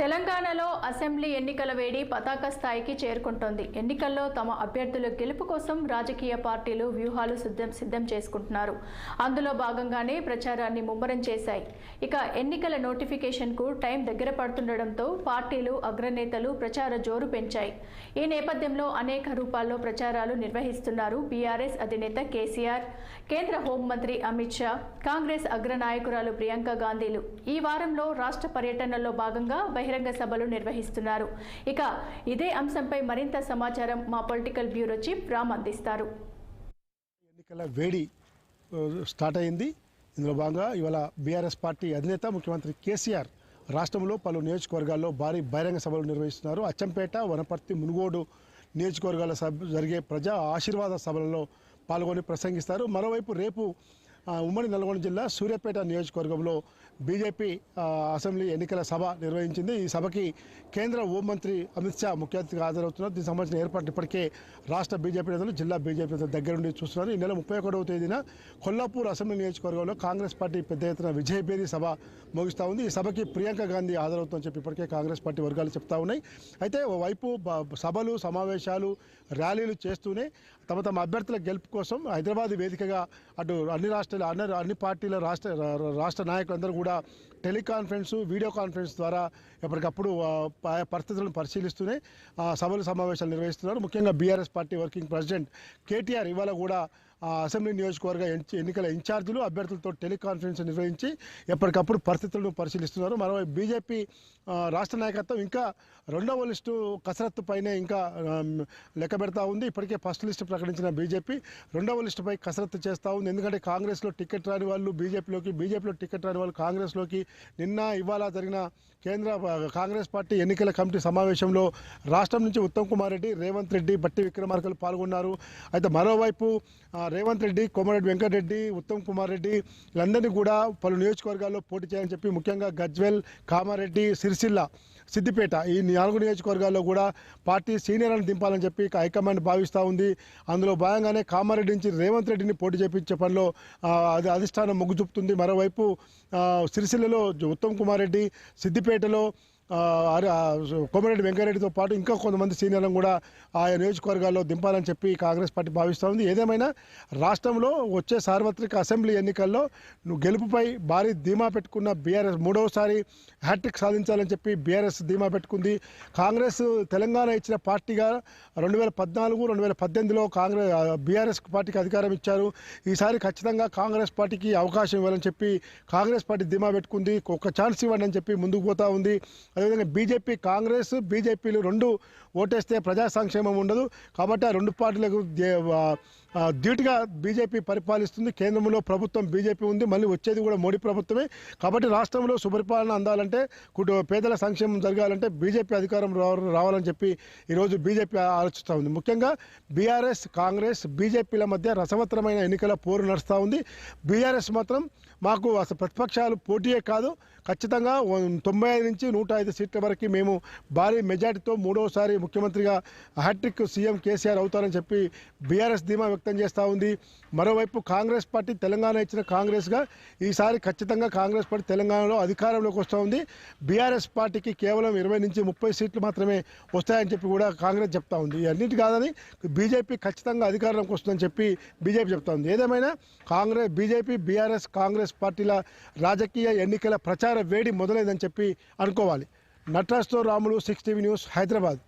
తెలంగాణలో అసెంబ్లీ ఎన్నికల వేడి పతాక స్థాయికి చేరుకుంటోంది. ఎన్నికల్లో తమ అభ్యర్థుల గెలుపు కోసం రాజకీయ పార్టీలు వ్యూహాలు సిద్ధం సిద్ధం చేసుకుంటున్నారు. అందులో భాగంగానే ప్రచారాన్ని ముమ్మరం చేశాయి. ఇక ఎన్నికల నోటిఫికేషన్కు టైం దగ్గర పడుతుండటంతో పార్టీలు అగ్రనేతలు ప్రచార జోరు పెంచాయి. ఈ నేపథ్యంలో అనేక రూపాల్లో ప్రచారాలు నిర్వహిస్తున్నారు బీఆర్ఎస్ అధినేత కేసీఆర్ కేంద్ర హోంమంత్రి అమిత్ షా కాంగ్రెస్ అగ్రనాయకురాలు ప్రియాంక గాంధీలు. ఈ వారంలో రాష్ట్ర పర్యటనలో భాగంగా బహిరంగ సభలు నిర్వహిస్తున్నారు. ఇక ఇదే అంశంపై మరింత సమాచారం మా పొలిటికల్ బ్యూరో చీఫ్ రామ్ అందిస్తారు. ఎన్నికల వేడి స్టార్ట్ అయింది. ఇందులో భాగంగా ఇవాళ బీఆర్ఎస్ పార్టీ అధినేత ముఖ్యమంత్రి కేసీఆర్ రాష్ట్రంలో పలు నియోజకవర్గాల్లో భారీ బహిరంగ సభలు నిర్వహిస్తున్నారు. అచ్చంపేట వనపర్తి మునుగోడు నియోజకవర్గాల సభ జరిగే ప్రజా ఆశీర్వాద సభలలో పాల్గొని ప్రసంగిస్తారు. మరోవైపు రేపు ఉమ్మడి నల్గొండ జిల్లా సూర్యాపేట నియోజకవర్గంలో బీజేపీ అసెంబ్లీ ఎన్నికల సభ నిర్వహించింది. ఈ సభకి కేంద్ర హోంమంత్రి అమిత్ షా ముఖ్య అతిథిగా హాజరవుతున్నారు. దీనికి సంబంధించిన ఏర్పాట్లు ఇప్పటికే రాష్ట్ర బీజేపీ నేతలు జిల్లా బీజేపీ నేతలు దగ్గరుండి చూస్తున్నారు. ఈ నెల ముప్పై ఒకటవ తేదీన కొల్లాపూర్ అసెంబ్లీ నియోజకవర్గంలో కాంగ్రెస్ పార్టీ పెద్ద ఎత్తున విజయభేరి సభ ముగిస్తూ ఉంది. ఈ సభకి ప్రియాంక గాంధీ హాజరవుతుందని చెప్పి ఇప్పటికే కాంగ్రెస్ పార్టీ వర్గాలు చెప్తా ఉన్నాయి. అయితే ఓవైపు సభలు సమావేశాలు ర్యాలీలు చేస్తూనే తమ తమ అభ్యర్థుల గెలుపు కోసం హైదరాబాద్ వేదికగా అటు అన్ని రాష్ట్రాల అన్ని అన్ని పార్టీల రాష్ట్ర రాష్ట్ర నాయకులందరూ కూడా టెలికాన్ఫరెన్స్ వీడియో కాన్ఫరెన్స్ ద్వారా ఎప్పటికప్పుడు పరిస్థితులను పరిశీలిస్తూనే సభలు సమావేశాలు నిర్వహిస్తున్నారు. ముఖ్యంగా BRS party working president KTR ఇవాళ కూడా అసెంబ్లీ నియోజకవర్గ ఎన్నికల ఇన్ఛార్జీలు అభ్యర్థులతో టెలికాన్ఫరెన్స్ నిర్వహించి ఎప్పటికప్పుడు పరిస్థితులను పరిశీలిస్తున్నారు. మరోవైపు బీజేపీ రాష్ట్ర నాయకత్వం ఇంకా రెండవ లిస్టు కసరత్తు పైనే ఇంకా లెక్క పెడతా ఉంది. ఇప్పటికే ఫస్ట్ లిస్టు ప్రకటించిన బీజేపీ రెండవ లిస్టుపై కసరత్తు చేస్తూ ఉంది. ఎందుకంటే కాంగ్రెస్లో టికెట్ రాని వాళ్ళు బీజేపీలోకి బీజేపీలో టికెట్ రాని వాళ్ళు కాంగ్రెస్లోకి. నిన్న ఇవాళ జరిగిన కేంద్ర కాంగ్రెస్ పార్టీ ఎన్నికల కమిటీ సమావేశంలో రాష్ట్రం నుంచి ఉత్తమ్ కుమార్ రెడ్డి రేవంత్ రెడ్డి బట్టి విక్రమార్కలు పాల్గొన్నారు. అయితే మరోవైపు రేవంత్ రెడ్డి కోమరెడ్డి వెంకటరెడ్డి ఉత్తమ్ కుమార్ రెడ్డి వీళ్ళందరినీ కూడా పలు నియోజకవర్గాల్లో పోటీ చేయాలని చెప్పి ముఖ్యంగా గజ్వెల్ కామారెడ్డి సిరిసిల్ల సిద్దిపేట ఈ నాలుగు నియోజకవర్గాల్లో కూడా పార్టీ సీనియర్లను దింపాలని చెప్పి హైకమాండ్ భావిస్తూ ఉంది. అందులో భాగంగానే కామారెడ్డి నుంచి రేవంత్ రెడ్డిని పోటీ చేపించే పనిలో అది అధిష్టానం మొగ్గు చూపుతుంది. మరోవైపు సిరిసిల్లలో ఉత్తమ్ కుమార్ రెడ్డి సిద్దిపేటలో కోమరెడ్డి వెంకయ్యరెడ్డితో పాటు ఇంకా కొంతమంది సీనియర్లను కూడా ఆయా నియోజకవర్గాల్లో దింపాలని చెప్పి కాంగ్రెస్ పార్టీ భావిస్తూ ఉంది. ఏదేమైనా రాష్ట్రంలో వచ్చే సార్వత్రిక అసెంబ్లీ ఎన్నికల్లో నువ్వు గెలుపుపై భారీ ధీమా పెట్టుకున్న బీఆర్ఎస్ మూడవసారి హ్యాట్రిక్ సాధించాలని చెప్పి బీఆర్ఎస్ ధీమా పెట్టుకుంది. కాంగ్రెస్ తెలంగాణ ఇచ్చిన పార్టీగా రెండు వేల పద్నాలుగు రెండు వేల పద్దెనిమిదిలో కాంగ్రెస్ బీఆర్ఎస్ పార్టీకి అధికారం ఇచ్చారు. ఈసారి ఖచ్చితంగా కాంగ్రెస్ పార్టీకి అవకాశం ఇవ్వాలని చెప్పి కాంగ్రెస్ పార్టీ ధీమా పెట్టుకుంది. ఒక ఛాన్స్ ఇవ్వండి అని చెప్పి ముందుకు పోతా ఉంది. అదేవిధంగా బీజేపీ కాంగ్రెస్ బీజేపీలు రెండు ఓటేస్తే ప్రజా సంక్షేమం ఉండదు. కాబట్టి ఆ రెండు పార్టీలకు ధీటుగా బీజేపీ పరిపాలిస్తుంది. కేంద్రంలో ప్రభుత్వం బీజేపీ ఉంది. మళ్ళీ వచ్చేది కూడా మోడీ ప్రభుత్వమే. కాబట్టి రాష్ట్రంలో సుపరిపాలన అందాలంటే కుటుంబ పేదల సంక్షేమం జరగాలంటే బీజేపీ అధికారం రావ- రావాలని చెప్పి ఈరోజు బీజేపీ ఆలోచిస్తూ ఉంది. ముఖ్యంగా బీఆర్ఎస్ కాంగ్రెస్ బీజేపీల మధ్య రసవత్తరమైన ఎన్నికల పోరు నడుస్తూ ఉంది. బీఆర్ఎస్ మాత్రం మాకు అసలు ప్రతిపక్షాలు పోటీయే కాదు. ఖచ్చితంగా తొంభై ఐదు నుంచి నూట ఐదు సీట్ల వరకు మేము భారీ మెజార్టీతో మూడవసారి ముఖ్యమంత్రిగా హ్యాట్రిక్ సీఎం కేసీఆర్ అవుతారని చెప్పి బీఆర్ఎస్ ధీమా వ్యక్తం చేస్తూ ఉంది. మరోవైపు కాంగ్రెస్ పార్టీ తెలంగాణ ఇచ్చిన కాంగ్రెస్గా ఈసారి ఖచ్చితంగా కాంగ్రెస్ పార్టీ తెలంగాణలో అధికారంలోకి వస్తూ ఉంది. బీఆర్ఎస్ పార్టీకి కేవలం ఇరవై నుంచి ముప్పై సీట్లు మాత్రమే వస్తాయని చెప్పి కూడా కాంగ్రెస్ చెప్తా ఉంది. అన్నిటి కాదని బీజేపీ ఖచ్చితంగా అధికారంలోకి వస్తుందని చెప్పి బీజేపీ చెప్తా ఉంది. ఏదేమైనా కాంగ్రెస్ బీజేపీ బీఆర్ఎస్ కాంగ్రెస్ పార్టీల రాజకీయ ఎన్నికల ప్రచార వేడి మొదలైందని చెప్పి అనుకోవాలి. నటరాజ్తో Ramulu six TV news Hyderabad.